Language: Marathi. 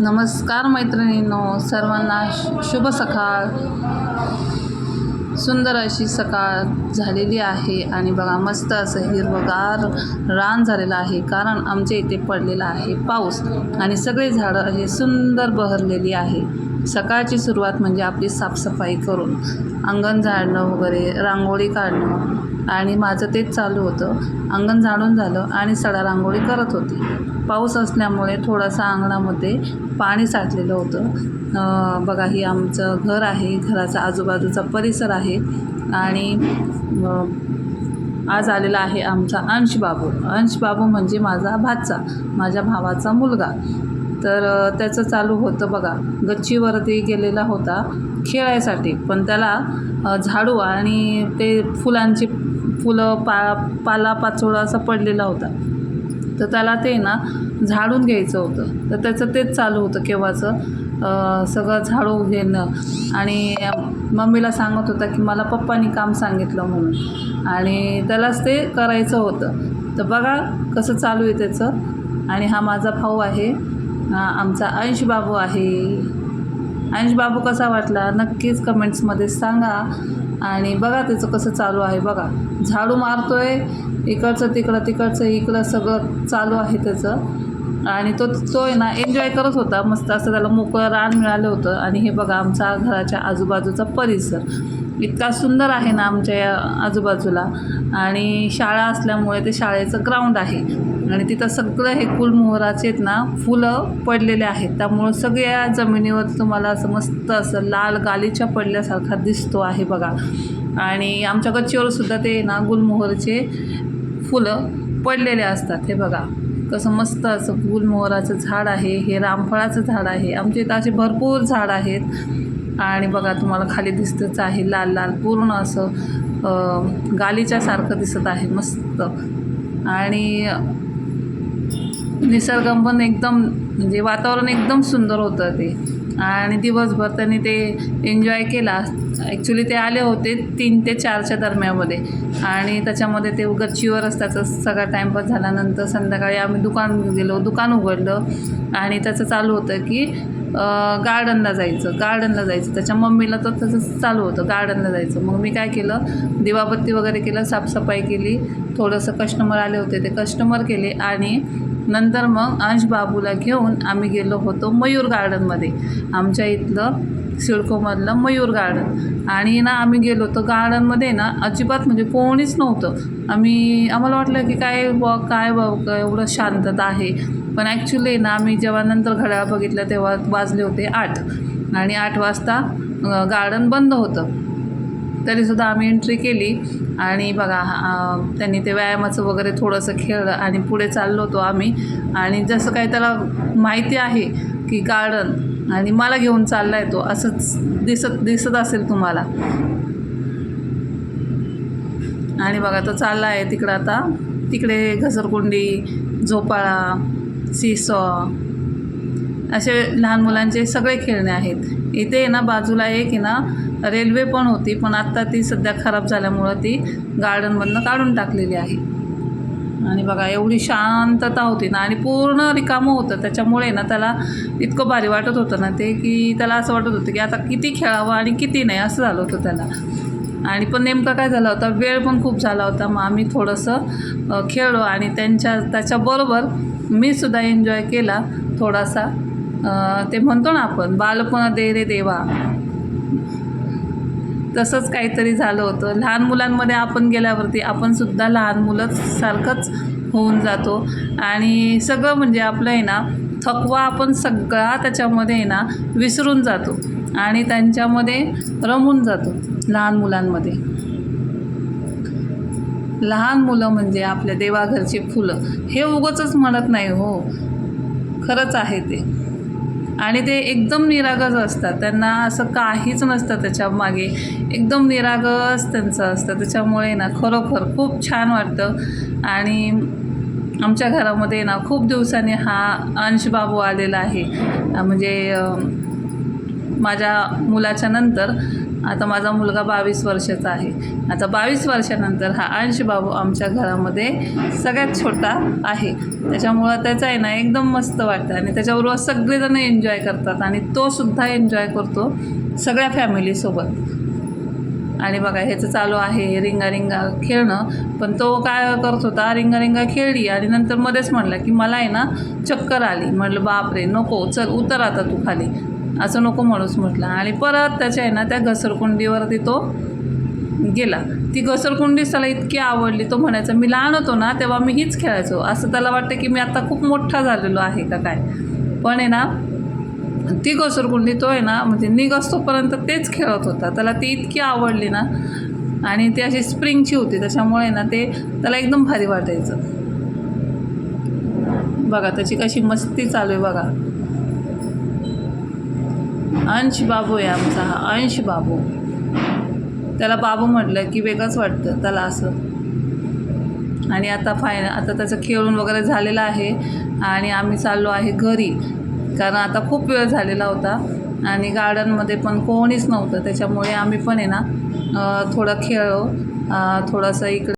नमस्कार मैत्रिणींनो सर्वांना शुभ सकाळ. सुंदर अशी सकाळ झालेली आहे आणि बघा मस्त असं हिरवगार रान झालेलं आहे कारण आमच्या इथे पडलेला आहे पाऊस आणि सगळे झाडं असे सुंदर बहरलेली आहे. सकाळची सुरुवात म्हणजे आपली साफसफाई करून अंगण झाडणं वगैरे रांगोळी काढणं. आणि माझं तेच चालू होतं. अंगण झाडून झालं आणि सडा रांगोळी करत होती. पाऊस असल्यामुळे थोडंसं अंगणामध्ये पाणी साठलेलं होतं. बघा ही आमचं घर आहे. घराचा आजूबाजूचा परिसर आहे. आणि आज आलेला आहे आमचा अंश बाबू. अंश बाबू म्हणजे माझा भाचा माझ्या भावाचा मुलगा. तर त्याचं चालू होतं बघा. गच्चीवरती गेलेला होता खेळायसाठी. पण त्याला झाडू आणि ते फुलांची फुलं पा पाला पाचोळा असा पडलेला होता. तर त्याला ते ना झाडून घ्यायचं होतं. तर त्याचं तेच चालू होतं केव्हाचं. सगळं झाडू घेणं. आणि मम्मीला सांगत होता की मला पप्पानी काम सांगितलं म्हणून. आणि त्यालाच ते करायचं होतं. तर बघा कसं चालू आहे त्याचं. आणि हा माझा भाऊ आहे. आमचा अंश बाबू आहे. अंश बाबू कसा वाटला? नक्कीच कमेंट्समध्ये सांगा. आणि बघा त्याचं कसं चालू आहे. बघा झाडू मारतो आहे इकडचं तिकडं तिकडचं इकडं सगळं चालू आहे त्याचं. आणि तो तो आहे ना एन्जॉय करत होता. मस्त असं त्याला मोकळं रान मिळालं होतं. आणि हे बघा आमचा घराच्या आजूबाजूचा परिसर. इतका सुंदर आहे ना आमच्या या आजूबाजूला. आणि शाळा असल्यामुळे ते शाळेचं ग्राउंड आहे. आणि तिथं सगळं हे कुलमोहराचे आहेत ना फुलं पडलेले आहेत. त्यामुळं सगळ्या जमिनीवर तुम्हाला असं मस्त असं लाल गालीच्या पडल्यासारखा दिसतो आहे बघा. आणि आमच्या गच्चीवर सुद्धा ते ना गुलमोहरचे फुलं पडलेले असतात हे बघा. कसं मस्त असं गुलमोहराचं झाड आहे हे रामफळाचं झाड आहे. आमच्या इथं असे भरपूर झाड आहेत. आणि बघा तुम्हाला खाली दिसतंच आहे लाल लाल पूर्ण असं गालीच्यासारखं दिसत आहे मस्त. आणि निसर्ग पण एकदम म्हणजे वातावरण एकदम सुंदर होतं ते. आणि दिवसभर त्यांनी ते एन्जॉय केला. ॲक्च्युली ते आले होते तीन ते चारच्या दरम्यामध्ये आणि त्याच्यामध्ये ते गच्चीवर असतात सगळा टाईमपास झाल्यानंतर संध्याकाळी आम्ही दुकान गेलो. दुकान उघडलं. आणि त्याचं चालू होतं की गार्डनला जायचं. गार्डनला जायचं. त्याच्या मम्मीला तर तसंच चालू होतं. गार्डनला जायचं. मग मी काय केलं? दिवाबत्ती वगैरे केलं. साफसफाई केली. थोडंसं कस्टमर आले होते. ते कस्टमर केले. आणि नंतर मग अंश बाबूला घेऊन आम्ही गेलो होतो मयूर गार्डनमध्ये. आमच्या इथलं सिडकोमधलं मयूर गार्डन. आणि ना आम्ही गेलो होतो गार्डनमध्ये ना अजिबात म्हणजे कोणीच नव्हतं. आम्ही आम्हाला वाटलं की काय ब काय ब एवढं शांतता आहे. पण ॲक्च्युली ना आम्ही जेव्हा नंतर घड्याळ बघितलं तेव्हा वाजले होते आठ. आणि आठ वाजता गार्डन बंद होतं. तरीसुद्धा आम्ही एंट्री केली. आणि बघा त्यांनी ते व्यायामाचं वगैरे थोडंसं खेळलं आणि पुढे चाललो होतो आम्ही. आणि जसं काही त्याला माहिती आहे की गार्डन आणि मला घेऊन चालला आहे तो असंच दिसत दिसत असेल तुम्हाला. आणि बघा तो चालला आहे तिकडं आता. तिकडे घसरकुंडी झोपाळा सीसॉ असे लहान मुलांचे सगळे खेळणे आहेत. इथे आहे ना बाजूला एक आहे ना रेल्वे पण होती पण आत्ता ती सध्या खराब झाल्यामुळं ती गार्डनमधनं काढून टाकलेली आहे. आणि बघा एवढी शांतता होती ना आणि पूर्ण रिकामं होतं. त्याच्यामुळे ना त्याला इतकं भारी वाटत होतं ना ते की त्याला असं वाटत होतं की आता किती खेळावं आणि किती नाही असं झालं होतं त्याला. आणि पण नेमकं काय झालं होतं वेळ पण खूप झाला होता. मग आम्ही थोडंसं खेळलो आणि त्यांच्या त्याच्याबरोबर मी सुद्धा एन्जॉय केला थोडासा. ते म्हणतो ना आपण बालपण दे रे देवा. तसंच काहीतरी झालं होतं. लहान मुलांमध्ये आपण गेल्यावरती आपणसुद्धा लहान मुलंच सारखंच होऊन जातो. आणि सगळं म्हणजे आपलं आहे ना थकवा आपण सगळा त्याच्यामध्ये आहे ना विसरून जातो. आणि त्यांच्यामध्ये रमून जातो लहान मुलांमध्ये. लहान मुलं म्हणजे आपल्या देवाघरची फुलं. हे उगंच म्हणत नाही हो. खरंच आहे ते. आणि ते एकदम निरागस असतात. त्यांना असं काहीच नसतं त्याच्यामागे. एकदम निरागस त्यांचं असतं. त्याच्यामुळे ना खरोखर खूप छान वाटतं. आणि आमच्या घरामध्ये ना खूप दिवसांनी हा अंश बाबू आलेला आहे. म्हणजे माझ्या मुलाच्या नंतर आता माझा मुलगा बावीस वर्षाचा आहे. आता बावीस वर्षानंतर हा अंश बाबू आमच्या घरामध्ये सगळ्यात छोटा आहे. त्याच्यामुळं त्याचं आहे ना एकदम मस्त वाटतं आणि त्याच्याबरोबर सगळेजण एन्जॉय करतात आणि तो सुद्धा एन्जॉय करतो सगळ्या फॅमिलीसोबत आणि बघा ह्याचं चालू आहे रिंगा रिंगा खेळणं. पण तो काय करत होता रिंगा रिंगा खेळली आणि नंतर मध्येच म्हणला की मला आहे ना चक्कर आली. म्हटलं बापरे नको चल उतर आता तू खाली. असं नको म्हणूस म्हटलं. आणि परत त्याच्या आहे ना त्या घसरकुंडीवरती तो गेला. ती घसरकुंडी त्याला इतकी आवडली तो म्हणायचा मी लहान होतो ना तेव्हा मी हीच खेळायचो. असं त्याला वाटतं की मी आता खूप मोठा झालेलो आहे का काय? पण आहे ना ती घसरकुंडी तो आहे ना म्हणजे निघसतोपर्यंत तेच खेळत होता. त्याला ती इतकी आवडली ना आणि ती अशी स्प्रिंगची होती. त्याच्यामुळे ना ते त्याला एकदम भारी वाटायचं. बघा त्याची कशी मस्ती चालू आहे बघा. अंश बाबू आहे आमचा हा अंश बाबू. त्याला बाबू म्हटलं की वेगळंच वाटतं त्याला असं. आणि आता फायन आता त्याचं खेळून वगैरे झालेलं आहे आणि आम्ही चाललो आहे घरी. कारण आता खूप वेळ झालेला होता आणि गार्डनमध्ये पण कोणीच नव्हतं त्याच्यामुळे आम्ही पण आहे ना थोडं खेळलो थोडंसं इकडे